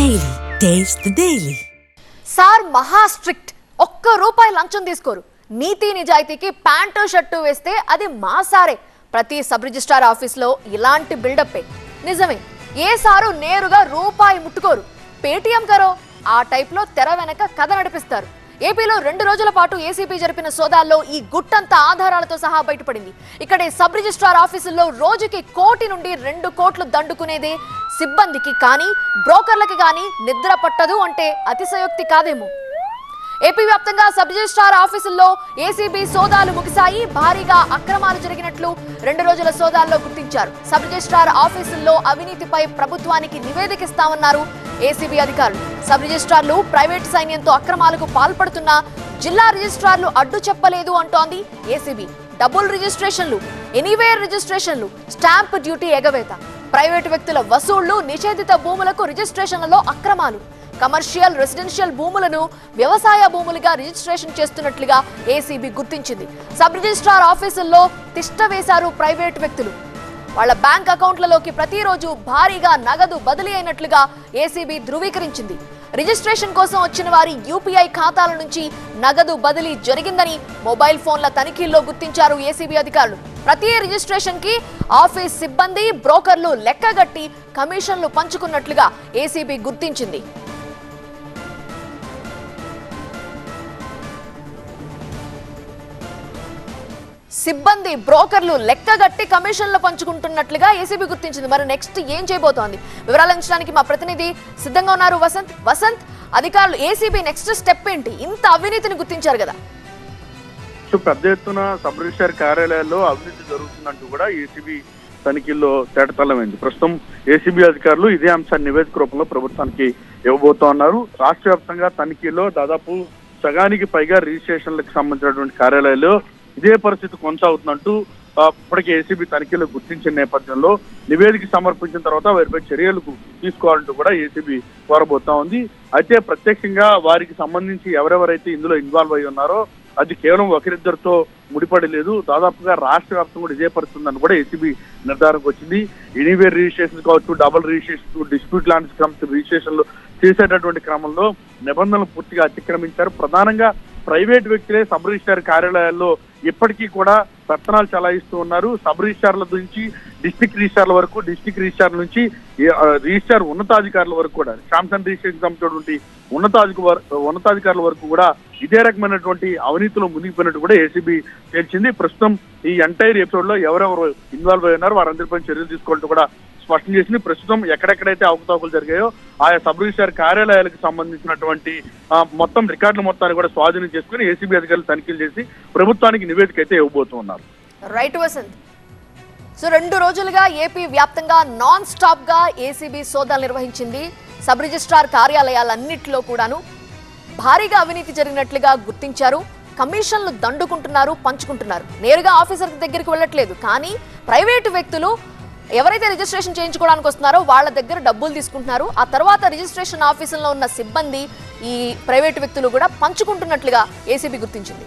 Daily taste daily sir మహా strict. ఒక్క రూపాయి లంచం తీసుకోరు. నీతి నిజాయితీకి ప్యాంటు షర్టు వేస్తే అది మా సారే. ప్రతి సబ్ రిజిస్ట్రార్ ఆఫీస్లో ఇలాంటి బిల్డప్పే. నిజమే ఏ సారు నేరుగా రూపాయి ముట్టుకోరు. పేటీఎం కరో ఆ టైప్లో తెర వెనక కథ నడిపిస్తారు. ఏపీలో రెండు రోజుల పాటు ఏసీపీ జరిపిన సోదాల్లో ఈ గుట్టంతా ఆధారాలతో సహా బయటపడింది. ఇక్కడే సబ్ రిజిస్ట్రార్ ఆఫీసుల్లో రోజుకి కోటి నుండి రెండు కోట్లు దండుకునేదే సిబ్బందికి కానీ బ్రోకర్లకి కానీ నిద్ర పట్టదు అంటే అతిశయోక్తి కాదేమో. ఏపీ వ్యాప్తంగా సబ్ రిజిస్ట్రార్ ఆఫీసుల్లో ఏసీబీ సోదాలు ముగిశాయి. భారీగా అక్రమాలు జరిగినట్లు రెండు రోజుల సోదాల్లో గుర్తించారు. సబ్ రిజిస్ట్రార్ ఆఫీసుల్లో అవినీతిపై ప్రభుత్వానికి నివేదిక ఇస్తామన్నారు ఏసీబీ అధికారులు. సబ్ రిజిస్ట్రార్లు ప్రైవేట్ సైన్యంతో అక్రమాలకు పాల్పడుతున్నా జిల్లా రిజిస్ట్రార్లు అడ్డు చెప్పలేదు అంటోంది ఏసీబీ. డబుల్ రిజిస్ట్రేషన్లు ఎనీవేర్ రిజిస్ట్రేషన్లు స్టాంప్ డ్యూటీ ఎగవేత. ప్రైవేటు వ్యక్తుల వసూళ్ళు నిషేధిత భూములకు రిజిస్ట్రేషన్లలో అక్రమాలు. కమర్షియల్ రెసిడెన్షియల్ భూములను వ్యవసాయ భూములుగా రిజిస్ట్రేషన్ చేస్తున్నట్లుగా ఏసీబీ గుర్తించింది. సబ్ రిజిస్ట్రార్ ఆఫీసుల్లో తిష్ట వేశారు ప్రైవేటు వ్యక్తులు. వాళ్ళ బ్యాంక్ అకౌంట్లలోకి ప్రతిరోజు భారీగా నగదు బదిలీ అయినట్లుగా ఏసీబీ ధృవీకరించింది. రిజిస్ట్రేషన్ కోసం వచ్చిన వారి యూపీఐ ఖాతాల నుంచి నగదు బదిలీ జరిగిందని మొబైల్ ఫోన్ల తనిఖీల్లో గుర్తించారు ఏసీబీ అధికారులు. ప్రతి రిజిస్ట్రేషన్కి ఆఫీస్ సిబ్బంది బ్రోకర్లు లెక్కగట్టి కమిషన్లు పంచుకున్నట్లుగా ఏసీబీ గుర్తించింది. సిబ్బంది బ్రోకర్లు లెక్కగట్టి కమిషన్లు పంచుకుంటున్నట్లుగా ఏసీబీ గుర్తించింది. మరి నెక్స్ట్ ఏం చేయబోతోంది? వివరాలు అందించడానికి మా ప్రతినిధి సిద్ధంగా ఉన్నారు. వసంత్ వసంత్ అధికారులు ఏసీబీ నెక్స్ట్ స్టెప్ ఏంటి? ఇంత అవినీతిని గుర్తించారు కదా. సో పెద్ద ఎత్తున సబ్ రిజిస్టార్ కార్యాలయాల్లో అవినీతి జరుగుతుందంటూ కూడా ఏసీబీ తనిఖీల్లో తేటతల్లమైంది. ప్రస్తుతం ఏసీబీ అధికారులు ఇదే అంశాన్ని నివేదిక రూపంలో ప్రభుత్వానికి ఇవ్వబోతా ఉన్నారు రాష్ట్ర వ్యాప్తంగా తనిఖీల్లో దాదాపు సగానికి పైగా రిజిస్ట్రేషన్లకు సంబంధించినటువంటి కార్యాలయాల్లో ఇదే పరిస్థితి కొనసాగుతున్నట్టు ఇప్పటికే ఏసీబీ తనిఖీలు గుర్తించిన నేపథ్యంలో నివేదిక సమర్పించిన తర్వాత వారిపై చర్యలు తీసుకోవాలంటూ కూడా ఏసీబీ కోరబోతా ఉంది. అయితే ప్రత్యక్షంగా వారికి సంబంధించి ఎవరెవరైతే ఇందులో ఇన్వాల్వ్ అయి ఉన్నారో అది కేవలం ఒకరిద్దరితో ముడిపడి లేదు. దాదాపుగా రాష్ట్ర వ్యాప్తం కూడా ఇదే పరిస్థితుందని కూడా ఏసీబీ నిర్ధారణకు వచ్చింది. ఎనీవేర్ రిజిస్ట్రేషన్ కావచ్చు డబుల్ రిజిస్ట్రేషన్ డిస్ప్యూట్ లాంటి క్రమ్స్ రిజిస్ట్రేషన్లు చేసేటటువంటి క్రమంలో నిబంధనలు పూర్తిగా అతిక్రమించారు. ప్రధానంగా ప్రైవేట్ వ్యక్తులే సబ్ రిజిస్టార్ కార్యాలయాల్లో ఇప్పటికీ కూడా పెత్తనాలు చలాయిస్తూ ఉన్నారు. సబ్ రిజిస్టార్ల నుంచి డిస్టిక్ రిజిస్టార్ల వరకు డిస్టిక్ రిజిస్టార్ నుంచి రిజిస్టార్ ఉన్నతాధికారుల వరకు కూడా శాంసంగ్ రిజిస్ట్రేషన్ సంబంధించినటువంటి ఉన్నతాధిక ఉన్నతాధికారుల వరకు కూడా ఇదే రకమైనటువంటి అవినీతిలో మునిగిపోయినట్టు కూడా ఏసీబీ తేల్చింది. ప్రస్తుతం ఈ ఎంటైర్ ఎపిసోడ్లో ఎవరెవరు ఇన్వాల్వ్ అయి ఉన్నారు వారందరిపై చర్యలు తీసుకోవాలంటూ కూడా స్పష్టం చేసింది. ప్రస్తుతం ఎక్కడెక్కడైతే అవకతవకలు జరిగాయో ఆయా సబ్ రిజిస్టార్ కార్యాలయాలకు సంబంధించినటువంటి మొత్తం రికార్డుల మొత్తాన్ని కూడా స్వాధీనం చేసుకుని ఏసీబీ అధికారులు తనిఖీలు చేసి ప్రభుత్వానికి నివేదిక అయితే ఇవ్వబోతున్నారు రైట్ వసంత్. సో రెండు రోజులుగా ఏపీ వ్యాప్తంగా నాన్ స్టాప్గా ఏసీబీ సోదాలు నిర్వహించింది. సబ్ రిజిస్ట్రార్ కార్యాలయాలన్నింటిలో కూడాను భారీగా అవినీతి జరిగినట్లుగా గుర్తించారు. కమిషన్లు దండుకుంటున్నారు పంచుకుంటున్నారు. నేరుగా ఆఫీసర్ దగ్గరికి వెళ్ళట్లేదు. కానీ ప్రైవేటు వ్యక్తులు ఎవరైతే రిజిస్ట్రేషన్ చేయించుకోవడానికి వస్తున్నారో వాళ్ళ దగ్గర డబ్బులు తీసుకుంటున్నారు. ఆ తర్వాత రిజిస్ట్రేషన్ ఆఫీసుల్లో ఉన్న సిబ్బంది ఈ ప్రైవేటు వ్యక్తులు కూడా పంచుకుంటున్నట్లుగా ఏసీబీ గుర్తించింది.